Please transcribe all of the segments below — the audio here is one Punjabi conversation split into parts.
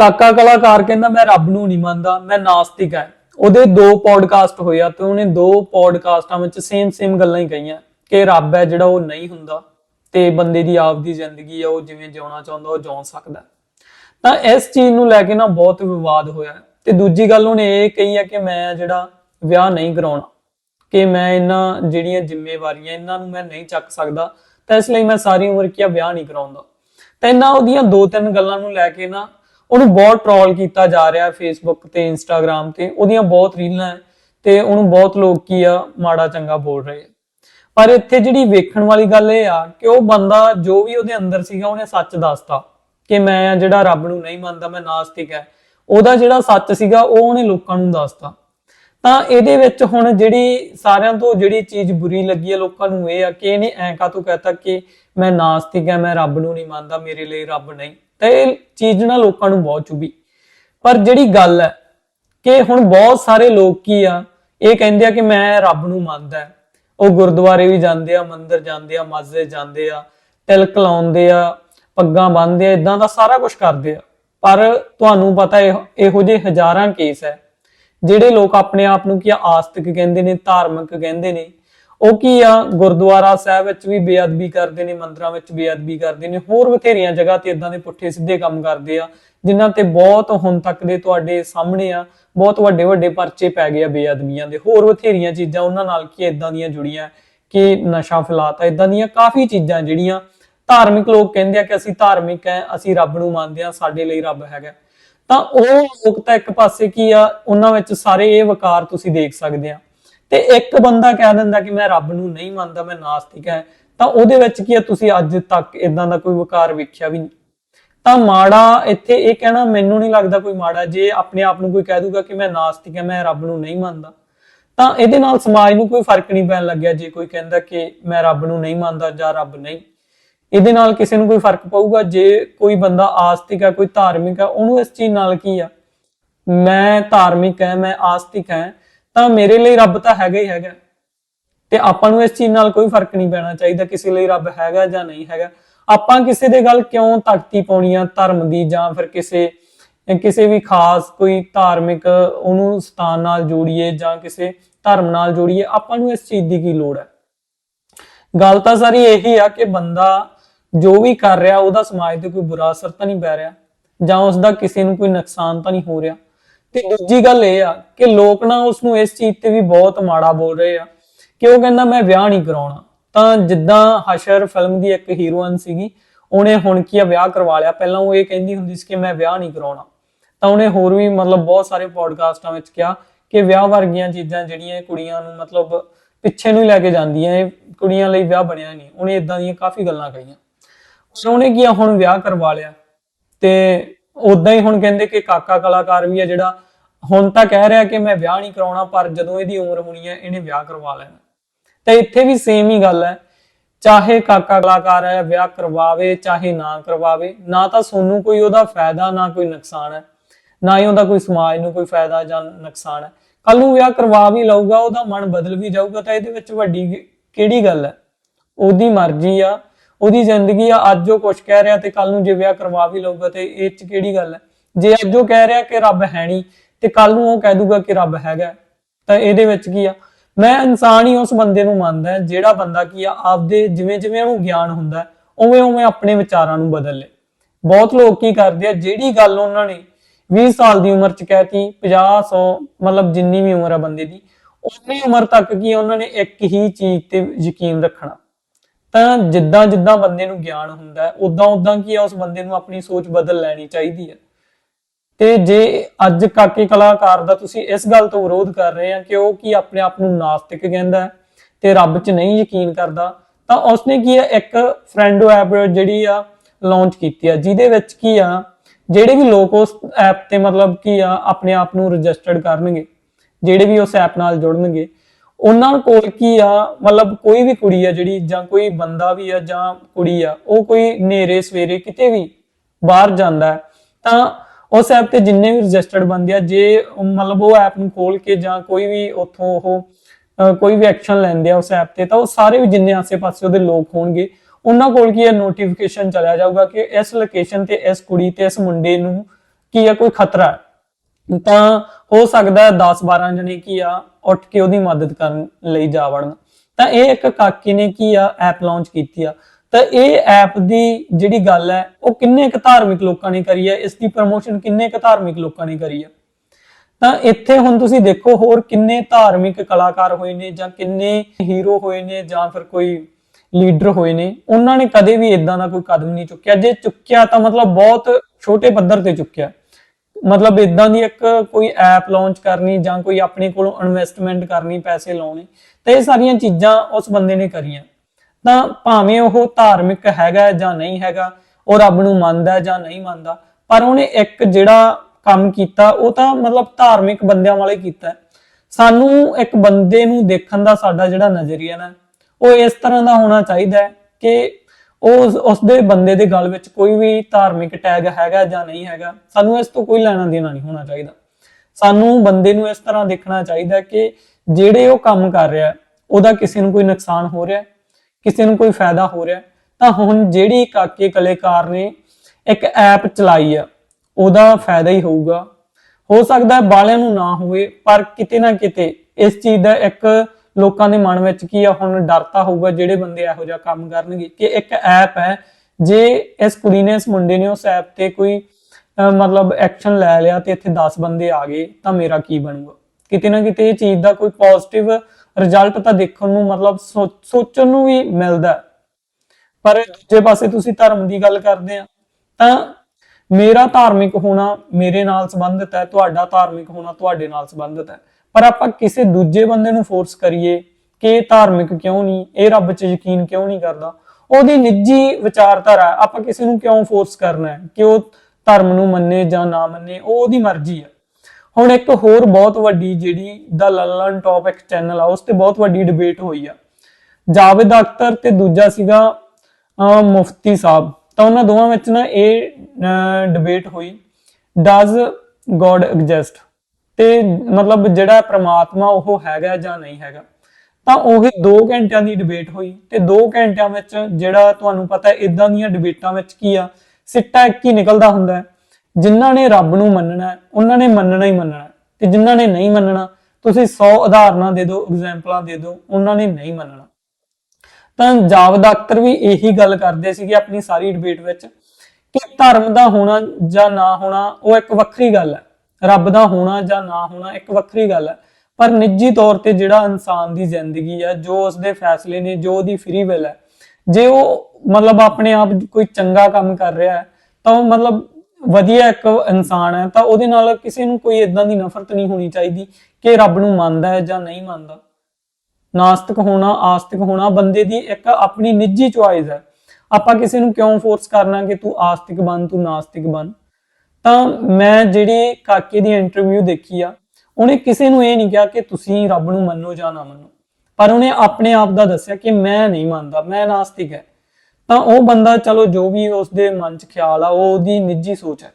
ਕਾਕਾ ਕਲਾਕਾਰ ਕਹਿੰਦਾ, ਮੈਂ ਰੱਬ ਨੂੰ ਨਹੀਂ ਮੰਨਦਾ, ਮੈਂ ਨਾਸਤਿਕ ਹਾਂ। ਉਹਦੇ ਦੋ ਪੋਡਕਾਸਟ ਹੋਇਆ ਤੇ ਉਹਨੇ ਦੋ ਪੋਡਕਾਸਟਾਂ ਵਿੱਚ ਸੇਮ ਸੇਮ ਗੱਲਾਂ ਹੀ ਕਹੀਆਂ ਕਿ ਰੱਬ ਹੈ ਜਿਹੜਾ ਉਹ ਨਹੀਂ ਹੁੰਦਾ ਤੇ ਬੰਦੇ ਦੀ ਆਪਦੀ ਜ਼ਿੰਦਗੀ ਆ, ਉਹ ਜਿਵੇਂ ਜਿਉਣਾ ਚਾਹੁੰਦਾ, ਉਹ ਜਿਉ ਸਕਦਾ। ਤਾਂ ਇਸ ਚੀਜ਼ ਨੂੰ ਲੈ ਕੇ ਨਾ ਬਹੁਤ ਵਿਵਾਦ ਹੋਇਆ। ਤੇ ਦੂਜੀ ਗੱਲ ਉਹਨੇ ਇਹ ਕਹੀ ਹੈ ਕਿ ਮੈਂ ਜਿਹੜਾ ਵਿਆਹ ਨਹੀਂ ਕਰਾਉਣਾ, ਕਿ ਮੈਂ ਇਹਨਾਂ ਜਿਹੜੀਆਂ ਜ਼ਿੰਮੇਵਾਰੀਆਂ, ਇਹਨਾਂ ਨੂੰ ਮੈਂ ਨਹੀਂ ਚੱਕ ਸਕਦਾ, ਤਾਂ ਇਸ ਲਈ ਮੈਂ ਸਾਰੀ ਉਮਰ ਕੀ ਆ ਵਿਆਹ ਨਹੀਂ ਕਰਾਉਂਦਾ। ਤਾਂ ਇਹਨਾਂ ਉਹਦੀਆਂ ਦੋ ਤਿੰਨ ਗੱਲਾਂ ਨੂੰ ਲੈ ਕੇ ਨਾ ਉਹਨੂੰ ਬਹੁਤ ਟਰੋਲ ਕੀਤਾ ਜਾ ਰਿਹਾ ਫੇਸਬੁੱਕ ਤੇ ਇੰਸਟਾਗ੍ਰam ਤੇ, ਉਹਦੀਆਂ ਬਹੁਤ ਰੀਲਾਂ ਤੇ ਉਹਨੂੰ ਬਹੁਤ ਲੋਕ ਕੀ ਆ, ਮਾੜਾ ਚੰਗਾ ਬੋਲ ਰਹੇ ਪਰ ਇੱਥੇ ਜਿਹੜੀ ਵੇਖਣ ਵਾਲੀ ਗੱਲ ਇਹ ਆ ਕਿ ਉਹ ਬੰਦਾ ਜੋ ਵੀ ਉਹਦੇ ਅੰਦਰ ਸੀਗਾ, ਉਹਨੇ ਸੱਚ ਦੱਸਤਾ ਕਿ ਮੈਂ ਜਿਹੜਾ ਰੱਬ ਨੂੰ ਨਹੀਂ ਮੰਨਦਾ, ਮੈਂ ਨਾਸਤਿਕ ਹੈ। ਉਹਦਾ ਜਿਹੜਾ ਸੱਚ ਸੀਗਾ, ਉਹ ਉਹਨੇ ਲੋਕਾਂ ਨੂੰ ਦੱਸਤਾ। ਤਾਂ ਇਹਦੇ ਵਿੱਚ ਹੁਣ ਜਿਹੜੀ ਸਾਰਿਆਂ ਤੋਂ ਜਿਹੜੀ ਚੀਜ਼ ਬੁਰੀ ਲੱਗੀ ਹੈ ਲੋਕਾਂ ਨੂੰ ਇਹ ਆ ਕਿ ਇਹਨੇ ਐਂ ਕਾਤੋਂ ਕਹਤਾ ਕਿ ਮੈਂ ਨਾਸਤਿਕ ਹਾਂ, ਮੈਂ ਰੱਬ ਨੂੰ ਨਹੀਂ ਮੰਨਦਾ, ਮੇਰੇ ਲਈ ਰੱਬ ਨਹੀਂ। ਤਾਂ ਇਹ ਚੀਜ਼ ਨਾ ਲੋਕਾਂ ਨੂੰ ਬਹੁਤ ਚੁਭੀ। ਪਰ ਜਿਹੜੀ ਗੱਲ ਹੈ ਕਿ ਹੁਣ ਬਹੁਤ ਸਾਰੇ ਲੋਕ ਕੀ ਆ, ਇਹ ਕਹਿੰਦੇ ਆ ਕਿ ਮੈਂ ਰੱਬ ਨੂੰ ਮੰਨਦਾ ਉਹ ਗੁਰਦੁਆਰੇ ਵੀ ਜਾਂਦੇ ਆ, ਮੰਦਿਰ ਜਾਂਦੇ ਆ, ਮਸਜਿਦ ਜਾਂਦੇ ਆ, ਤਿਲਕ ਲਾਉਂਦੇ ਆ, ਪੱਗਾਂ ਬੰਨਦੇ ਆ, ਇਦਾਂ ਦਾ ਸਾਰਾ ਕੁਝ ਕਰਦੇ ਆ। ਪਰ ਤੁਹਾਨੂੰ ਪਤਾ ਇਹ- ਇਹੋ ਜਿਹੇ ਹਜ਼ਾਰਾਂ ਕੇਸ ਹੈ, ਜਿਹੜੇ ਲੋਕ ਆਪਣੇ ਆਪ ਨੂੰ ਕੀ ਆਸਤਿਕ ਕਹਿੰਦੇ ਨੇ, ਧਾਰਮਿਕ ਕਹਿੰਦੇ ਨੇ ਉਹ ਕੀ ਆ? ਗੁਰਦੁਆਰਾ ਸਾਹਿਬ ਵਿੱਚ ਵੀ ਬੇਅਦਬੀ ਕਰਦੇ ਨੇ, ਮੰਦਰਾਂ ਵਿੱਚ ਬੇਅਦਬੀ ਕਰਦੇ ਨੇ, ਹੋਰ ਬਥੇਰੀਆਂ ਜਗ੍ਹਾ ਤੇ ਇਦਾਂ ਦੇ ਪੁੱਠੇ ਸਿੱਧੇ ਕੰਮ ਕਰਦੇ ਆ, ਜਿਨ੍ਹਾਂ ਤੇ ਬਹੁਤ ਹੁਣ ਤੱਕ ਦੇ ਤੁਹਾਡੇ ਸਾਹਮਣੇ ਆ, ਬਹੁਤ ਵੱਡੇ ਵੱਡੇ ਪਰਚੇ ਪੈ ਗਏ ਆ ਬੇਅਦਬੀਆਂ ਦੇ, ਹੋਰ ਬਥੇਰੀਆਂ ਚੀਜ਼ਾਂ ਉਹਨਾਂ ਨਾਲ ਕੀ ਇਦਾਂ ਦੀਆਂ ਜੁੜੀਆਂ ਕਿ ਨਸ਼ਾ ਫੈਲਾਤਾ ਇਦਾਂ ਦੀਆਂ ਕਾਫੀ ਚੀਜ਼ਾਂ ਜਿਹੜੀਆਂ ਧਾਰਮਿਕ ਲੋਕ ਕਹਿੰਦੇ ਆ ਕਿ ਅਸੀਂ ਧਾਰਮਿਕ ਹੈ ਅਸੀਂ ਰੱਬ ਨੂੰ ਮੰਨਦੇ ਆ, ਸਾਡੇ ਲਈ ਰੱਬ ਹੈਗਾ। ਤਾਂ ਉਹ ਲੋਕ ਤਾਂ ਇੱਕ ਪਾਸੇ ਕੀ ਆ, ਉਹਨਾਂ ਵਿੱਚ ਸਾਰੇ ਇਹ ਵਕਾਰ ਤੁਸੀਂ ਦੇਖ ਸਕਦੇ ਆ। ਤੇ ਇੱਕ ਬੰਦਾ ਕਹਿ ਦਿੰਦਾ ਕਿ ਮੈਂ ਰੱਬ ਨੂੰ ਨਹੀਂ ਮੰਨਦਾ, ਮੈਂ ਨਾਸਤਿਕ ਹੈ, ਤਾਂ ਉਹਦੇ ਵਿੱਚ ਕੀ ਆ? ਤੁਸੀਂ ਅੱਜ ਤੱਕ ਇਦਾਂ ਦਾ ਕੋਈ ਵਕਾਰ ਵੇਖਿਆ ਵੀ ਤਾਂ ਮਾੜਾ ਇੱਥੇ ਇਹ ਕਹਿਣਾ ਮੈਨੂੰ ਨਹੀਂ ਲੱਗਦਾ ਕੋਈ ਮਾੜਾ, ਜੇ ਆਪਣੇ ਆਪ ਨੂੰ ਕੋਈ ਕਹਿ ਦੂਗਾ ਕਿ ਮੈਂ ਨਾਸਤਿਕ ਹਾਂ, ਮੈਂ ਰੱਬ ਨੂੰ ਨਹੀਂ ਮੰਨਦਾ, ਤਾਂ ਇਹਦੇ ਨਾਲ ਸਮਾਜ ਨੂੰ ਕੋਈ ਫ਼ਰਕ ਨਹੀਂ ਪੈਣ ਲੱਗਿਆ ਜੇ ਕੋਈ ਕਹਿੰਦਾ ਕਿ ਮੈਂ ਰੱਬ ਨੂੰ ਨਹੀਂ ਮੰਨਦਾ ਜਾਂ ਰੱਬ ਨਹੀਂ। ਇਹਦੇ ਨਾਲ ਕਿਸੇ ਨੂੰ ਕੋਈ ਫ਼ਰਕ ਪਊਗਾ? ਜੇ ਕੋਈ ਬੰਦਾ ਆਸਤਿਕ ਹੈ ਕੋਈ ਧਾਰਮਿਕ ਹੈ ਉਹਨੂੰ ਇਸ ਚੀਜ਼ ਨਾਲ ਕੀ ਆ? ਮੈਂ ਧਾਰਮਿਕ ਹੈ, ਮੈਂ ਆਸਤਿਕ ਹੈ ਤਾਂ ਮੇਰੇ ਲਈ ਰੱਬ ਤਾਂ ਹੈਗਾ ਹੀ ਹੈਗਾ। ਤੇ ਆਪਾਂ ਨੂੰ ਇਸ ਚੀਜ਼ ਨਾਲ ਕੋਈ ਫ਼ਰਕ ਨਹੀਂ ਪੈਣਾ ਚਾਹੀਦਾ ਕਿਸੇ ਲਈ ਰੱਬ ਹੈਗਾ ਜਾਂ ਨਹੀਂ ਹੈਗਾ। ਆਪਾਂ ਕਿਸੇ ਦੇ ਗੱਲ ਕਿਉਂ ਤਖਤੀ ਪਾਉਣੀ ਆ, ਧਰਮ ਦੀ ਜਾਂ ਫਿਰ ਕਿਸੇ ਕਿਸੇ ਵੀ ਖਾਸ ਕੋਈ ਧਾਰਮਿਕ ਉਹਨੂੰ ਸਥਾਨ ਨਾਲ ਜੋੜੀਏ ਜਾਂ ਕਿਸੇ ਧਰਮ ਨਾਲ ਜੋੜੀਏ, ਆਪਾਂ ਨੂੰ ਇਸ ਚੀਜ਼ ਦੀ ਕੀ ਲੋੜ ਹੈ? ਗੱਲ ਤਾਂ ਸਾਰੀ ਇਹੀ ਆ ਕਿ ਬੰਦਾ ਜੋ ਵੀ ਕਰ ਰਿਹਾ, ਉਹਦਾ ਸਮਾਜ ਤੇ ਕੋਈ ਬੁਰਾ ਅਸਰ ਤਾਂ ਨਹੀਂ ਪੈ ਰਿਹਾ ਜਾਂ ਉਸ ਦਾ ਕਿਸੇ ਨੂੰ ਕੋਈ ਨੁਕਸਾਨ ਤਾਂ ਨਹੀਂ ਹੋ ਰਿਹਾ। ਤੇ ਦੂਜੀ ਗੱਲ ਇਹ ਆ ਕਿ ਲੋਕ ਨਾ ਉਸ ਨੂੰ ਇਸ ਚੀਜ਼ ਤੇ ਵੀ ਬਹੁਤ ਮਾੜਾ ਬੋਲ ਰਹੇ ਆ ਕਿ ਉਹ ਕਹਿੰਦਾ ਮੈਂ ਵਿਆਹ ਨਹੀਂ ਕਰਾਉਣਾ। ਤਾਂ ਜਿੱਦਾਂ ਹਸ਼ਰ ਫਿਲਮ ਦੀ ਇੱਕ ਹੀਰੋਇਨ ਸੀਗੀ, ਉਹਨੇ ਹੁਣ ਕੀ ਆ, ਵਿਆਹ ਕਰਵਾ ਲਿਆ। ਪਹਿਲਾਂ ਉਹ ਇਹ ਕਹਿੰਦੀ ਹੁੰਦੀ ਸੀ ਕਿ ਮੈਂ ਵਿਆਹ ਨਹੀਂ ਕਰਾਉਣਾ। ਤਾਂ ਉਹਨੇ ਹੋਰ ਵੀ ਮਤਲਬ ਬਹੁਤ ਸਾਰੇ ਪੋਡਕਾਸਟਾਂ ਵਿੱਚ ਕਿਹਾ ਕਿ ਵਿਆਹ ਵਰਗੀਆਂ ਚੀਜ਼ਾਂ ਜਿਹੜੀਆਂ ਇਹ ਕੁੜੀਆਂ ਨੂੰ ਮਤਲਬ ਪਿੱਛੇ ਨੂੰ ਲੈ ਕੇ ਜਾਂਦੀਆਂ, ਇਹ ਕੁੜੀਆਂ ਲਈ ਵਿਆਹ ਬਣਿਆ ਨਹੀਂ। ਉਹਨੇ ਇਦਾਂ ਦੀਆਂ ਕਾਫੀ ਗੱਲਾਂ ਕਹੀਆਂ। ਫਿਰ ਉਹਨੇ ਕੀ ਆ, ਹੁਣ ਵਿਆਹ ਕਰਵਾ ਲਿਆ। ਤੇ ਉਦਾਂ ਹੀ ਹੁਣ ਕਹਿੰਦੇ ਕਿ ਕਾਕਾ ਕਲਾਕਾਰ ਵੀ ਆ ਜਿਹੜਾ, ਹੁਣ ਤਾਂ ਕਹਿ ਰਿਹਾ ਕਿ ਮੈਂ ਵਿਆਹ ਨਹੀਂ ਕਰਾਉਣਾ, ਪਰ ਜਦੋਂ ਇਹਦੀ ਉਮਰ ਹੋਣੀ ਹੈ ਇਹਨੇ ਵਿਆਹ ਕਰਵਾ ਲੈਣਾ। ਤੇ ਇੱਥੇ ਵੀ ਸੇਮ ਹੀ ਗੱਲ ਹੈ। ਚਾਹੇ ਕਾਕਾ ਕਲਾਕਾਰ ਹੈ, ਵਿਆਹ ਕਰਵਾਵੇ, ਚਾਹੇ ਨਾ ਕਰਵਾਵੇ, ਨਾ ਤਾਂ ਸੋਨੂੰ ਕੋਈ ਉਹਦਾ ਫਾਇਦਾ, ਨਾ ਕੋਈ ਨੁਕਸਾਨ ਹੈ। ਨਾ ਹੀ ਉਹਦਾ ਕੋਈ ਸਮਾਜ ਨੂੰ ਕੋਈ ਫਾਇਦਾ ਜਾਂ ਨੁਕਸਾਨ ਹੈ। ਕੱਲ ਨੂੰ ਵਿਆਹ ਕਰਵਾ ਵੀ ਲਊਗਾ, ਉਹਦਾ ਮਨ ਬਦਲ ਵੀ ਜਾਊਗਾ, ਤਾਂ ਇਹਦੇ ਵਿੱਚ ਵੱਡੀ ਕਿਹੜੀ ਗੱਲ ਹੈ? ਉਹਦੀ ਮਰਜ਼ੀ ਆ। ਉਹਦੀ ਜ਼ਿੰਦਗੀ ਆ, ਅੱਜ ਉਹ ਕੁਝ ਕਹਿ ਰਿਹਾ ਤੇ ਕੱਲ ਨੂੰ ਜੇ ਵਿਆਹ ਕਰਵਾ ਵੀ ਲਊਗਾ ਤੇ ਇਹ ਚ ਕਿਹੜੀ ਗੱਲ ਹੈ? ਜੇ ਅੱਜ ਉਹ ਕਹਿ ਰਿਹਾ ਕਿ ਰੱਬ ਹੈ ਨਹੀਂ ਤੇ ਕੱਲ ਨੂੰ ਉਹ ਕਹਿ ਦੂਗਾ ਕਿ ਰੱਬ ਹੈਗਾ ਤਾਂ ਇਹਦੇ ਵਿੱਚ ਕੀ ਆ? ਮੈਂ ਇਨਸਾਨ ਹੀ ਉਸ ਬੰਦੇ ਨੂੰ ਮੰਨਦਾ ਜਿਹੜਾ ਬੰਦਾ ਕੀ ਆ, ਆਪਦੇ ਜਿਵੇਂ ਜਿਵੇਂ ਉਹਨੂੰ ਗਿਆਨ ਹੁੰਦਾ ਉਵੇਂ ਉਵੇਂ ਆਪਣੇ ਵਿਚਾਰਾਂ ਨੂੰ ਬਦਲ। ਲੇ ਬਹੁਤ ਲੋਕ ਕੀ ਕਰਦੇ ਆ, ਜਿਹੜੀ ਗੱਲ ਉਹਨਾਂ ਨੇ 20 ਸਾਲ ਦੀ ਉਮਰ ਚ ਕਹਿਤੀ 50 100 ਮਤਲਬ ਜਿੰਨੀ ਵੀ ਉਮਰ ਆ ਬੰਦੇ ਦੀ, ਉਨੀ ਉਮਰ ਤੱਕ ਕੀ ਉਹਨਾਂ ਨੇ ਇੱਕ ਹੀ ਚੀਜ਼ ਤੇ ਯਕੀਨ ਰੱਖਣਾ। ਤਾਂ ਜਿੱਦਾਂ ਜਿੱਦਾਂ ਬੰਦੇ ਨੂੰ ਗਿਆਨ ਹੁੰਦਾ ਹੈ ਉਦਾਂ ਉਦਾਂ ਕੀ ਆ, ਉਸ ਬੰਦੇ ਨੂੰ ਆਪਣੀ ਸੋਚ ਬਦਲ ਲੈਣੀ ਚਾਹੀਦੀ ਹੈ। ਤੇ ਜੇ ਅੱਜ ਕਾਕੇ ਕਲਾਕਾਰ ਦਾ ਤੁਸੀਂ ਇਸ ਗੱਲ ਤੋਂ ਵਿਰੋਧ ਕਰ ਰਹੇ ਆ ਕਿ ਉਹ ਕੀ ਆਪਣੇ ਆਪ ਨੂੰ ਨਾਸਤਿਕ ਕਹਿੰਦਾ ਹੈ ਤੇ ਰੱਬ 'ਚ ਨਹੀਂ ਯਕੀਨ ਕਰਦਾ, ਤਾਂ ਉਸਨੇ ਕੀ ਆ, ਇੱਕ ਫਰੈਂਡੋ ਐਪ ਜਿਹੜੀ ਆ ਲਾਂਚ ਕੀਤੀ ਆ। ਜਿਹਦੇ ਵਿੱਚ ਕੀ ਆ, ਜਿਹੜੇ ਵੀ ਲੋਕ ਉਸ ਐਪ ਤੇ ਮਤਲਬ ਕੀ ਆ, ਆਪਣੇ ਆਪ ਨੂੰ ਰਜਿਸਟਰਡ ਕਰਨਗੇ, ਜਿਹੜੇ ਵੀ ਉਸ ਐਪ ਨਾਲ ਜੁੜਨਗੇ ਉਹਨਾਂ ਕੋਲ ਕੀ ਆ? ਮਤਲਬ ਕੋਈ ਵੀ ਕੁੜੀ ਆ ਜਿਹੜੀ ਜਾਂ ਕੋਈ ਬੰਦਾ ਵੀ ਆ ਜਾਂ ਕੁੜੀ ਆ, ਉਹ ਕੋਈ ਨੇਰੇ ਸਵੇਰੇ ਕਿਤੇ ਵੀ ਬਾਹਰ ਜਾਂਦਾ ਤਾਂ ਉਸ ਐਪ ਤੇ ਜਿੰਨੇ ਵੀ ਰਜਿਸਟਰਡ ਬੰਦੇ ਆ, ਜੇ ਮਤਲਬ ਉਹ ਐਪ ਨੂੰ ਖੋਲ ਕੇ ਜਾਂ ਕੋਈ ਵੀ ਉੱਥੋਂ ਉਹ ਕੋਈ ਵੀ ਐਕਸ਼ਨ ਲੈਂਦੇ ਆ ਉਸ ਐਪ ਤੇ, ਤਾਂ ਉਹ ਸਾਰੇ ਵੀ ਜਿੰਨੇ ਆਸੇ-ਪਾਸੇ ਉਹਦੇ ਲੋਕ ਹੋਣਗੇ। ਉਹਨਾਂ ਕੋਲ ਕੀ ਹੈ ਨੋਟੀਫਿਕੇਸ਼ਨ ਚਲਿਆ ਜਾਊਗਾ ਕਿ ਇਸ ਲੋਕੇਸ਼ਨ ਤੇ ਇਸ ਕੁੜੀ ਤੇ ਇਸ ਮੁੰਡੇ ਨੂੰ ਕੀ ਆ? ਕੋਈ ਖਤਰਾ ਹੈ। ਤਾਂ ਹੋ ਸਕਦਾ ਹੈ 10 12 ਜਣੇ ਕੀ ਆ, ਉੱਠ ਕੇ ਉਹਦੀ ਮਦਦ ਕਰਨ ਲਈ ਜਾ ਵੜਨ। ਤਾਂ ਇਹ ਇੱਕ ਕਾਕੀ ਨੇ ਕੀ ਆ ਐਪ ਲਾਂਚ ਕੀਤੀ ਆ। ਤਾਂ ਇਹ ਐਪ ਦੀ ਜਿਹੜੀ ਗੱਲ ਹੈ, ਉਹ ਕਿੰਨੇ ਕੁ ਧਾਰਮਿਕ ਲੋਕਾਂ ਨੇ ਕਰੀ ਹੈ, ਇਸ ਦੀ ਪ੍ਰਮੋਸ਼ਨ ਕਿੰਨੇ ਕੁ ਧਾਰਮਿਕ ਲੋਕਾਂ ਨੇ ਕਰੀ ਹੈ। ਤਾਂ ਇੱਥੇ ਹੁਣ ਤੁਸੀਂ ਦੇਖੋ ਹੋਰ ਕਿੰਨੇ ਧਾਰਮਿਕ ਕਲਾਕਾਰ ਹੋਏ ਨੇ ਜਾਂ ਕਿੰਨੇ ਹੀਰੋ ਹੋਏ ਨੇ ਜਾਂ ਫਿਰ ਕੋਈ ਲੀਡਰ ਹੋਏ ਨੇ, ਉਹਨਾਂ ਨੇ ਕਦੇ ਵੀ ਇਦਾਂ ਦਾ ਕੋਈ ਕਦਮ ਨਹੀਂ ਚੁੱਕਿਆ। ਜੇ ਚੁੱਕਿਆ ਤਾਂ ਮਤਲਬ ਬਹੁਤ ਛੋਟੇ ਪੱਧਰ ਤੇ ਚੁੱਕਿਆ। ਮਤਲਬ ਇਦਾਂ ਦੀ ਇੱਕ ਕੋਈ ਐਪ ਲਾਂਚ ਕਰਨੀ ਜਾਂ ਕੋਈ ਆਪਣੇ ਕੋਲੋਂ ਇਨਵੈਸਟਮੈਂਟ ਕਰਨੀ, ਪੈਸੇ ਲਾਉਣੇ, ਤੇ ਇਹ ਸਾਰੀਆਂ ਚੀਜ਼ਾਂ ਉਸ ਬੰਦੇ ਨੇ ਕਰੀਆਂ। ਤਾਂ ਭਾਵੇਂ ਉਹ ਧਾਰਮਿਕ ਹੈਗਾ ਜਾਂ ਨਹੀਂ ਹੈਗਾ, ਉਹ ਰੱਬ ਨੂੰ ਮੰਨਦਾ ਜਾਂ ਨਹੀਂ ਮੰਨਦਾ, ਪਰ ਉਹਨੇ ਇੱਕ ਜਿਹੜਾ ਕੰਮ ਕੀਤਾ, ਉਹ ਤਾਂ ਮਤਲਬ ਧਾਰਮਿਕ ਬੰਦਿਆਂ ਵਾਲੇ ਕੀਤਾ ਸਾਨੂੰ ਇੱਕ ਬੰਦੇ ਨੂੰ ਦੇਖਣ ਦਾ ਸਾਡਾ ਜਿਹੜਾ ਨਜ਼ਰੀਆ ਨਾ, ਉਹ ਇਸ ਤਰ੍ਹਾਂ ਦਾ ਹੋਣਾ ਚਾਹੀਦਾ ਹੈ ਕਿ ਉਹ ਉਸ ਦੇ ਬੰਦੇ ਦੇ ਗੱਲ ਵਿੱਚ ਕੋਈ ਵੀ ਧਾਰਮਿਕ ਟੈਗ ਹੈਗਾ ਜਾਂ ਨਹੀਂ ਹੈਗਾ, ਸਾਨੂੰ ਇਸ ਤੋਂ ਕੋਈ ਲੈਣਾ ਦੇਣਾ ਨਹੀਂ ਹੋਣਾ ਚਾਹੀਦਾ। ਸਾਨੂੰ ਬੰਦੇ ਨੂੰ ਇਸ ਤਰ੍ਹਾਂ ਦੇਖਣਾ ਚਾਹੀਦਾ ਕਿ ਜਿਹੜੇ ਉਹ ਕੰਮ ਕਰ ਰਿਹਾ, ਉਹਦਾ ਕਿਸੇ ਨੂੰ ਕੋਈ ਨੁਕਸਾਨ ਹੋ ਰਿਹਾ, ਕਿਸੇ ਨੂੰ ਕੋਈ ਫਾਇਦਾ ਹੋ ਰਿਹਾ, ਤਾਂ ਹੁਣ ਜਿਹੜੀ ਕਾਕੇ ਕਲਾਕਾਰ ਨੇ ਇੱਕ ਐਪ ਚਲਾਈ ਆ, ਉਹਦਾ ਫਾਇਦਾ ਹੀ ਹੋਊਗਾ। ਹੋ ਸਕਦਾ ਹੈ ਬਾਲਿਆਂ ਨੂੰ ਨਾ ਹੋਵੇ, ਪਰ ਕਿਤੇ ਨਾ ਕਿਤੇ ਇਸ ਚੀਜ਼ ਦਾ ਇੱਕ ਲੋਕਾਂ ਦੇ ਮਨ ਵਿੱਚ ਕੀ ਆ, ਹੁਣ ਡਰਤਾ ਹੋਊਗਾ ਜਿਹੜੇ ਬੰਦੇ ਇਹੋ ਜਿਹਾ ਕੰਮ ਕਰਨਗੇ ਕਿ ਇੱਕ ਐਪ ਹੈ, ਜੇ ਇਸ ਕੁੜੀ ਨੇ, ਇਸ ਮੁੰਡੇ ਨੇ ਉਸ ਐਪ ਤੇ ਕੋਈ ਮਤਲਬ ਐਕਸ਼ਨ ਲੈ ਲਿਆ ਤੇ ਇੱਥੇ 10 ਬੰਦੇ ਆ ਗਏ, ਤਾਂ ਮੇਰਾ ਕੀ ਬਣੂਗਾ? ਕਿਤੇ ਨਾ ਕਿਤੇ ਇਹ ਚੀਜ਼ ਦਾ ਕੋਈ ਪੋਜ਼ਿਟਿਵ ਰਿਜ਼ਲਟ ਤਾਂ ਦੇਖਣ ਨੂੰ, ਮਤਲਬ ਸੋਚਣ ਨੂੰ ਵੀ ਮਿਲਦਾ। ਪਰ ਦੂਜੇ ਪਾਸੇ ਤੁਸੀਂ ਧਰਮ ਦੀ ਗੱਲ ਕਰਦੇ ਆ, ਤਾਂ ਮੇਰਾ ਧਾਰਮਿਕ ਹੋਣਾ ਮੇਰੇ ਨਾਲ ਸੰਬੰਧਿਤ ਹੈ, ਤੁਹਾਡਾ ਧਾਰਮਿਕ ਹੋਣਾ ਤੁਹਾਡੇ ਨਾਲ ਸੰਬੰਧਿਤ ਹੈ। ਪਰ ਆਪਾਂ ਕਿਸੇ ਦੂਜੇ ਬੰਦੇ ਨੂੰ ਫੋਰਸ ਕਰੀਏ ਕਿ ਇਹ ਧਾਰਮਿਕ ਕਿਉਂ ਨਹੀਂ, ਇਹ ਰੱਬ 'ਚ ਯਕੀਨ ਕਿਉਂ ਨਹੀਂ ਕਰਦਾ, ਉਹਦੀ ਨਿੱਜੀ ਵਿਚਾਰਧਾਰਾ ਆਪਾਂ ਕਿਸੇ ਨੂੰ ਕਿਉਂ ਫੋਰਸ ਕਰਨਾ ਹੈ ਕਿ ਉਹ ਧਰਮ ਨੂੰ ਮੰਨੇ ਜਾਂ ਨਾ ਮੰਨੇ, ਉਹ ਉਹਦੀ ਮਰਜ਼ੀ ਹੈ। ਹੁਣ ਇੱਕ ਹੋਰ ਬਹੁਤ ਵੱਡੀ ਜਿਹੜੀ ਦਾ ਲਲਨ ਟੌਪ ਇੱਕ ਚੈਨਲ ਆ, ਉਸ ਤੇ ਬਹੁਤ ਵੱਡੀ ਡਿਬੇਟ ਹੋਈ ਆ। ਜਾਵੇਦ ਅਖਤਰ ਤੇ ਦੂਜਾ ਸੀਗਾ ਮੁਫਤੀ ਸਾਹਿਬ। ਤਾਂ ਉਹਨਾਂ ਦੋਵਾਂ ਵਿੱਚ ਨਾ ਇਹ ਡਿਬੇਟ ਹੋਈ। ਡਸ ਗੋਡ ਐਗਜ਼ਿਸਟ ਤੇ ਮਤਲਬ ਜਿਹੜਾ ਪ੍ਰਮਾਤਮਾ ਉਹ ਹੈਗਾ ਜਾਂ ਨਹੀਂ ਹੈਗਾ, ਤਾਂ ਉਹ 2 ਘੰਟਿਆਂ ਦੀ ਡਿਬੇਟ ਹੋਈ ਤੇ 2 ਘੰਟਿਆਂ ਵਿੱਚ ਜਿਹੜਾ ਤੁਹਾਨੂੰ ਪਤਾ ਹੈ ਇਦਾਂ ਦੀਆਂ ਡਿਬੇਟਾਂ ਵਿੱਚ ਕੀ ਆ, ਸਿੱਟਾ ਇੱਕ ਹੀ ਨਿਕਲਦਾ ਹੁੰਦਾ ਹੈ, ਜਿਨ੍ਹਾਂ ਨੇ ਰੱਬ ਨੂੰ ਮੰਨਣਾ ਉਹਨਾਂ ਨੇ ਮੰਨਣਾ ਹੀ ਮੰਨਣਾ ਤੇ ਜਿਨ੍ਹਾਂ ਨੇ ਨਹੀਂ ਮੰਨਣਾ, ਤੁਸੀਂ 100 ਉਦਾਹਰਨਾਂ ਦੇ ਦਿਓ ਐਗਜ਼ਾਮਪਲਾਂ ਦੇ ਦਿਓ, ਉਹਨਾਂ ਨੇ ਨਹੀਂ ਮੰਨਣਾ। ਤਾਂ ਜਾਵਦ ਅਖਤਰ ਵੀ ਇਹੀ ਗੱਲ ਕਰਦੇ ਸੀਗੇ ਆਪਣੀ ਸਾਰੀ ਡਿਬੇਟ ਵਿੱਚ ਕਿ ਧਰਮ ਦਾ ਹੋਣਾ ਜਾਂ ਨਾ ਹੋਣਾ, ਉਹ ਇੱਕ ਵੱਖਰੀ ਗੱਲ ਹੈ। ਰੱਬ ਦਾ ਹੋਣਾ ਜਾਂ ਨਾ ਹੋਣਾ ਇੱਕ ਵੱਖਰੀ ਗੱਲ ਹੈ। ਪਰ ਨਿੱਜੀ ਤੌਰ ਤੇ ਜਿਹੜਾ ਇਨਸਾਨ ਦੀ ਜ਼ਿੰਦਗੀ ਹੈ, ਜੋ ਉਸਦੇ ਫੈਸਲੇ ਨੇ, ਜੋ ਉਹਦੀ ਫ੍ਰੀ ਵਿਲ ਹੈ, ਜੇ ਉਹ ਮਤਲਬ ਆਪਣੇ ਆਪ ਕੋਈ ਚੰਗਾ ਕੰਮ ਕਰ ਰਿਹਾ ਹੈ, ਤਾਂ ਉਹ ਮਤਲਬ ਵਧੀਆ ਇੱਕ ਇਨਸਾਨ ਹੈ, ਤਾਂ ਉਹਦੇ ਨਾਲ ਕਿਸੇ ਨੂੰ ਕੋਈ ਇਦਾਂ ਦੀ ਨਫ਼ਰਤ ਨਹੀਂ ਹੋਣੀ ਚਾਹੀਦੀ ਕਿ ਰੱਬ ਨੂੰ ਮੰਨਦਾ ਹੈ ਜਾਂ ਨਹੀਂ ਮੰਨਦਾ। ਨਾਸਤਿਕ ਹੋਣਾ, ਆਸਤਿਕ ਹੋਣਾ ਬੰਦੇ ਦੀ ਇੱਕ ਆਪਣੀ ਨਿੱਜੀ ਚੁਆਇਸ ਹੈ। ਆਪਾਂ ਕਿਸੇ ਨੂੰ ਕਿਉਂ ਫੋਰਸ ਕਰਨਾ ਕਿ ਤੂੰ ਆਸਤਿਕ ਬਣ, ਤੂੰ ਨਾਸਤਿਕ ਬਣ? ਤਾਂ ਮੈਂ ਜਿਹੜੀ ਕਾਕੇ ਦੀ ਇੰਟਰਵਿਊ ਦੇਖੀ ਆ, ਉਹਨੇ ਕਿਸੇ ਨੂੰ ਇਹ ਨਹੀਂ ਕਿਹਾ ਕਿ ਤੁਸੀਂ ਰੱਬ ਨੂੰ ਮੰਨੋ ਜਾਂ ਨਾ ਮੰਨੋ। ਪਰ ਉਹਨੇ ਆਪਣੇ ਆਪ ਦਾ ਦੱਸਿਆ ਕਿ ਮੈਂ ਨਹੀਂ ਮੰਨਦਾ, ਮੈਂ ਨਾਸਤਿਕ ਹੈ। ਤਾਂ ਉਹ ਬੰਦਾ ਚਲੋ ਜੋ ਵੀ ਉਸਦੇ ਮਨ 'ਚ ਖਿਆਲ ਆ, ਉਹ ਉਹਦੀ ਨਿੱਜੀ ਸੋਚ ਹੈ।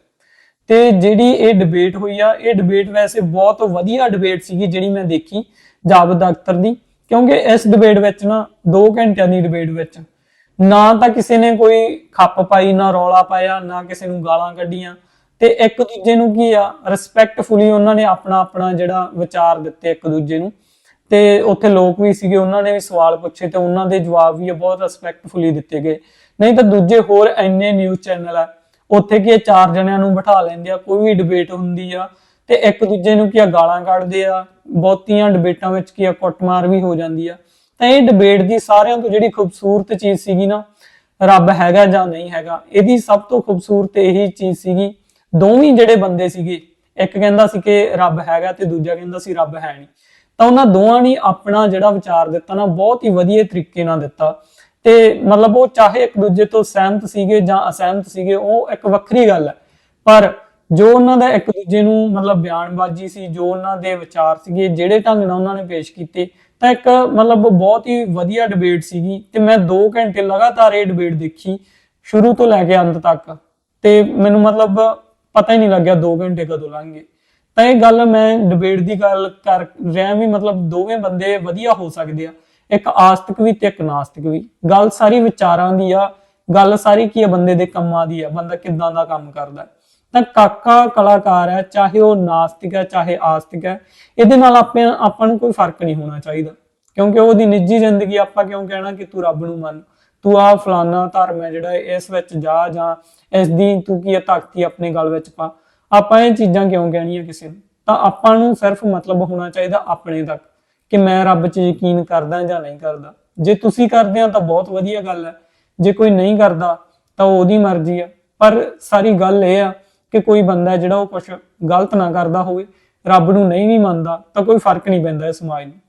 ਤੇ ਜਿਹੜੀ ਇਹ ਡਿਬੇਟ ਹੋਈ ਆ, ਇਹ ਡਿਬੇਟ ਵੈਸੇ ਬਹੁਤ ਵਧੀਆ ਡਿਬੇਟ ਸੀਗੀ ਜਿਹੜੀ ਮੈਂ ਦੇਖੀ ਜਾਵਦ ਅਖਤਰ ਦੀ। ਕਿਉਂਕਿ ਇਸ ਡਿਬੇਟ ਵਿੱਚ ਨਾ 2 ਘੰਟਿਆਂ ਦੀ ਡਿਬੇਟ ਵਿੱਚ ਨਾ ਤਾਂ ਕਿਸੇ ਨੇ ਕੋਈ ਖੱਪ ਪਾਈ, ਨਾ ਰੌਲਾ ਪਾਇਆ, ਨਾ ਕਿਸੇ ਨੂੰ ਗਾਲਾਂ ਕੱਢੀਆਂ ਤੇ ਇੱਕ ਦੂਜੇ ਨੂੰ ਕੀ ਆ ਰਿਸਪੈਕਟਫੁਲੀ ਉਹਨਾਂ ਨੇ ਆਪਣਾ ਆਪਣਾ ਜਿਹੜਾ ਵਿਚਾਰ ਦਿੱਤੇ ਇੱਕ ਦੂਜੇ ਨੂੰ। ਤੇ ਉੱਥੇ ਲੋਕ ਵੀ ਸੀਗੇ, ਉਹਨਾਂ ਨੇ ਵੀ ਸਵਾਲ ਪੁੱਛੇ ਤੇ ਉਹਨਾਂ ਦੇ ਜਵਾਬ ਵੀ ਬਹੁਤ ਰਿਸਪੈਕਟਫੁਲੀ ਦਿੱਤੇ ਗਏ। ਨਹੀਂ ਤਾਂ ਦੂਜੇ ਹੋਰ ਇੰਨੇ ਨਿਊਜ਼ ਚੈਨਲ ਆ, ਉੱਥੇ ਕੀ ਚਾਰ ਜਣਿਆਂ ਨੂੰ ਬਿਠਾ ਲੈਂਦੇ ਆ, ਕੋਈ ਵੀ ਡਿਬੇਟ ਹੁੰਦੀ ਆ ਤੇ ਇੱਕ ਦੂਜੇ ਨੂੰ ਕੀ ਆ, ਗਾਲਾਂ ਕੱਢਦੇ ਆ, ਬਹੁਤੀਆਂ ਡਿਬੇਟਾਂ ਵਿੱਚ ਕੀ ਆ, ਕੁੱਟਮਾਰ ਵੀ ਹੋ ਜਾਂਦੀ ਆ। ਤਾਂ ਇਹ ਡਿਬੇਟ ਦੀ ਸਾਰਿਆਂ ਤੋਂ ਜਿਹੜੀ ਖੂਬਸੂਰਤ ਚੀਜ਼ ਸੀਗੀ ਨਾ, ਰੱਬ ਹੈਗਾ ਜਾਂ ਨਹੀਂ ਹੈਗਾ, ਇਹਦੀ ਸਭ ਤੋਂ ਖੂਬਸੂਰਤ ਇਹੀ ਚੀਜ਼ ਸੀਗੀ ਦੋਵੇਂ ਜਿਹੜੇ ਬੰਦੇ ਸੀਗੇ, ਇੱਕ ਕਹਿੰਦਾ ਸੀ ਕਿ ਰੱਬ ਹੈਗਾ ਤੇ ਦੂਜਾ ਕਹਿੰਦਾ ਸੀ ਰੱਬ ਹੈ ਨਹੀਂ। ਤਾਂ ਉਹਨਾਂ ਦੋਵਾਂ ਨੇ ਆਪਣਾ ਜਿਹੜਾ ਵਿਚਾਰ ਦਿੱਤਾ ਨਾ, ਬਹੁਤ ਹੀ ਵਧੀਆ ਤਰੀਕੇ ਨਾਲ ਦਿੱਤਾ। ਤੇ ਮਤਲਬ ਉਹ ਚਾਹੇ ਇੱਕ ਦੂਜੇ ਤੋਂ ਸਹਿਮਤ ਸੀਗੇ ਜਾਂ ਅਸਹਿਮਤ ਸੀਗੇ, ਉਹ ਇੱਕ ਵੱਖਰੀ ਗੱਲ ਹੈ। ਪਰ ਜੋ ਉਹਨਾਂ ਦਾ ਇੱਕ ਦੂਜੇ ਨੂੰ ਮਤਲਬ ਬਿਆਨਬਾਜ਼ੀ ਸੀ, ਜੋ ਉਹਨਾਂ ਦੇ ਵਿਚਾਰ ਸੀਗੇ, ਜਿਹੜੇ ਢੰਗ ਨਾਲ ਉਹਨਾਂ ਨੇ ਪੇਸ਼ ਕੀਤੇ, ਤਾਂ ਇੱਕ ਮਤਲਬ ਬਹੁਤ ਹੀ ਵਧੀਆ ਡਿਬੇਟ ਸੀਗੀ। ਤੇ ਮੈਂ 2 ਘੰਟੇ ਲਗਾਤਾਰ ਇਹ ਡਿਬੇਟ ਦੇਖੀ, ਸ਼ੁਰੂ ਤੋਂ ਲੈ ਕੇ ਅੰਤ ਤੱਕ। ਤੇ ਮੈਨੂੰ ਮਤਲਬ ਪਤਾ ਹੀ ਨਹੀਂ ਲੱਗਿਆ 2 ਘੰਟੇ ਕਦੋਂ ਲੰਘ। ਗਏ ਤਾਂ ਇਹ ਗੱਲ ਮੈਂ ਡਿਬੇਟ ਦੀ ਗੱਲ ਕਰ ਰਿਹਾ ਵੀ ਮਤਲਬ ਦੋਵੇਂ ਬੰਦੇ ਵਧੀਆ ਹੋ ਸਕਦੇ ਆ। ਇੱਕ ਆਸਤਿਕ ਵੀ ਤੇ ਇੱਕ ਨਾਸਤਿਕ ਵੀ। ਗੱਲ ਸਾਰੀ ਵਿਚਾਰਾਂ ਦੀ ਆ, ਗੱਲ ਸਾਰੀ ਕੀ ਆ ਬੰਦੇ ਦੇ ਕੰਮਾਂ ਦੀ ਆ, ਬੰਦਾ ਕਿਦਾਂ ਦਾ ਕੰਮ ਕਰਦਾ। ਤਾਂ ਕਾਕਾ ਕਲਾਕਾਰ ਹੈ ਚਾਹੇ ਉਹ ਨਾਸਤਿਕ ਹੈ ਚਾਹੇ ਆਸਤਿਕ ਹੈ ਇਹਦੇ ਨਾਲ ਆਪੇ, ਆਪਾਂ ਨੂੰ ਕੋਈ ਫ਼ਰਕ ਨਹੀਂ ਹੋਣਾ ਚਾਹੀਦਾ। ਕਿਉਂਕਿ ਉਹਦੀ ਨਿੱਜੀ ਜ਼ਿੰਦਗੀ ਆਪਾਂ ਕਿਉਂ ਕਹਿਣਾ ਕਿ ਤੂੰ ਰੱਬ ਨੂੰ ਮੰਨ। ਤੂੰ ਆ ਫਲਾਨਾ ਧਰਮ ਹੈ ਜਿਹੜਾ ਇਸ ਵਿੱਚ ਜਾ ਜਾਂ, ਇਸ ਦੀ ਤੂੰ ਕੀ ਤਾਕਤੀ ਆਪਣੇ ਗੱਲ ਵਿੱਚ ਪਾ। ਆਪਾਂ ਇਹ ਚੀਜ਼ਾਂ ਕਿਉਂ ਕਹਿਣੀਆਂ ਕਿਸੇ ਨੂੰ? ਤਾਂ ਆਪਾਂ ਨੂੰ ਸਿਰਫ ਮਤਲਬ ਹੋਣਾ ਚਾਹੀਦਾ ਆਪਣੇ ਤੱਕ ਕਿ ਮੈਂ ਰੱਬ 'ਚ ਯਕੀਨ ਕਰਦਾ ਜਾਂ ਨਹੀਂ ਕਰਦਾ। ਜੇ ਤੁਸੀਂ ਕਰਦੇ ਆ ਤਾਂ ਬਹੁਤ ਵਧੀਆ ਗੱਲ ਹੈ। ਜੇ ਕੋਈ ਨਹੀਂ ਕਰਦਾ ਤਾਂ ਉਹਦੀ ਮਰਜ਼ੀ ਆ ਪਰ ਸਾਰੀ ਗੱਲ ਇਹ ਆ ਕਿ ਕੋਈ ਬੰਦਾ ਜਿਹੜਾ ਉਹ ਕੁਝ ਗਲਤ ਨਾ ਕਰਦਾ ਹੋਵੇ, ਰੱਬ ਨੂੰ ਨਹੀਂ ਵੀ ਮੰਨਦਾ ਤਾਂ ਕੋਈ ਫ਼ਰਕ ਨਹੀਂ ਪੈਂਦਾ ਇਸ ਸਮਾਜ ਨੂੰ।